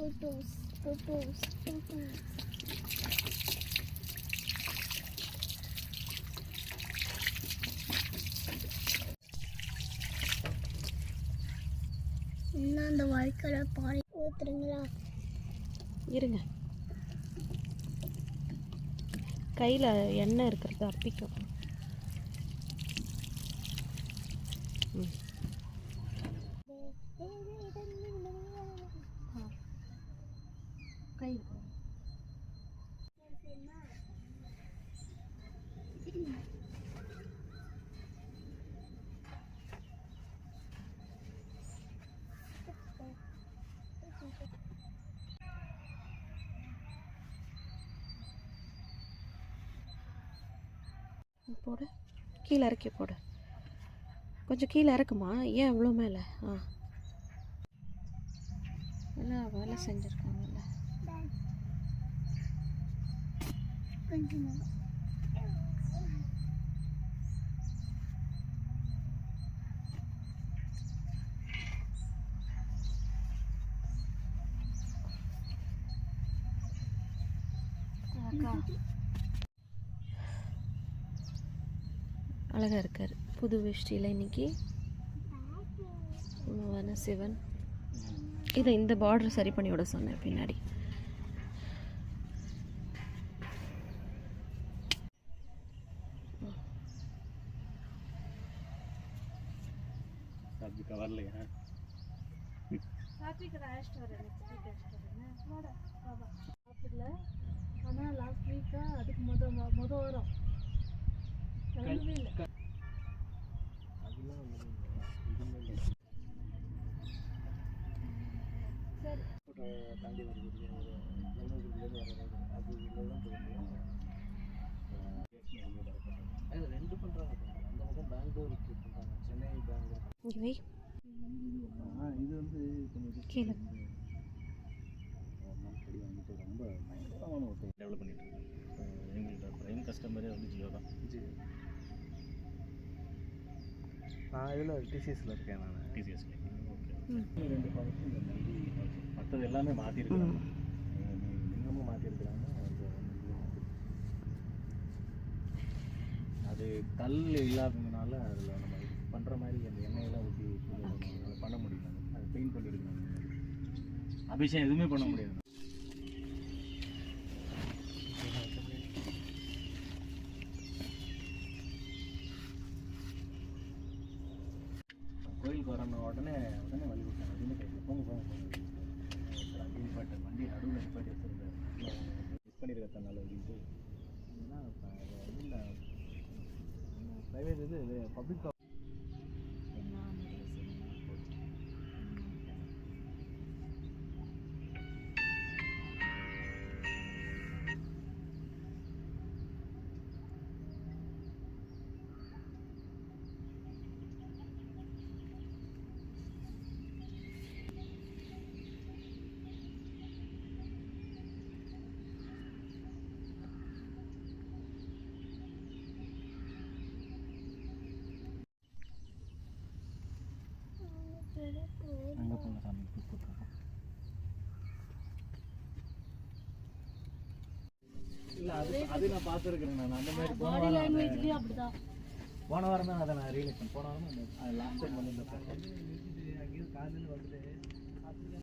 டூட்டூஸ் டூட்டூஸ் டூட்டூஸ் இன்னும் அந்த வாழ்க்கையில் பாடி ஊத்துறீங்களா? இருங்க. கையில் எண்ணெய் இருக்கிறது அப்பிக்கும். ம். கை போடு. கீழே இறக்கி போடு. கொஞ்சம் கீழே இறக்குமா? ஏன் இவ்வளோ மேலே? ஆ. எல்லாம் வேலை செஞ்சுருக்காங்கல்ல. அழகாக இருக்கார் புது வேஷ்டியில் இன்னைக்கு வன சிவன். இதை இந்த பார்டர் சரி பண்ணி விட சொன்னேன் பின்னாடி. ಸಬ್ಜಿ ಕವರ್ಲಿ ஆனால் லாஸ்ட் வீக்காக அதுக்கு முத மொ- முத வரும் கிளம்பவே இல்லை தாண்டி வருது ஒரு தர்மபுரியிலேருந்து வர road. அது இதில் தான் இங்கே வை இது வந்து கீழே. ரொம்ப பயங்கரமான ஒரு டெவலப் பண்ணிட்டு இருக்காங்க எங்களோட ப்ரைம் கஸ்டமரே வந்து ஜியோ தான். ஜியோ நான் இதில் டிசிஎஸில் இருக்கேன் நான். டிசிஎஸ்ல ஓகே ரெண்டு மாதிரி மற்றது எல்லாமே மாற்றிருக்கிறாங்க இன்னமும் மாற்றிருக்கிறாங்க அது கல் இல்லாததுனால அதில் நம்ம பண்ணுற மாதிரி அந்த எண்ணெயெல்லாம் ஊற்றி அதை பண்ண முடியல. அது பெயிண்ட் பண்ணியிருக்காங்க அபிஷேகம் எதுவுமே பண்ண முடியாது. கோயிலுக்கு வரணும் உடனே உடனே வழி விட்டாங்க எதுவுமே கையில் போங்க போங்க போங்க. அப்படின்னு நிப்பாட்டு. வண்டி நடுவில் நிப்பாட்டி வச்சிருந்தாரு மிஸ் பண்ணியிருக்கத்தான் நல்ல அப்படின்ட்டு. இதில் ப்ரைவேட் இது பப்ளிக் அங்கே போங்க சாமி கூப்பிட்டுருக்கோம் இல்லை அது அது நான் பார்த்துருக்கிறேன் நான். அந்த மாதிரி போன பாடி வாரம் அப்படிதான். போன வாரம் தான் அதை நான் பண்ணேன். போன வாரம் லாஸ்ட் டைம் காலையில் வந்துட்டு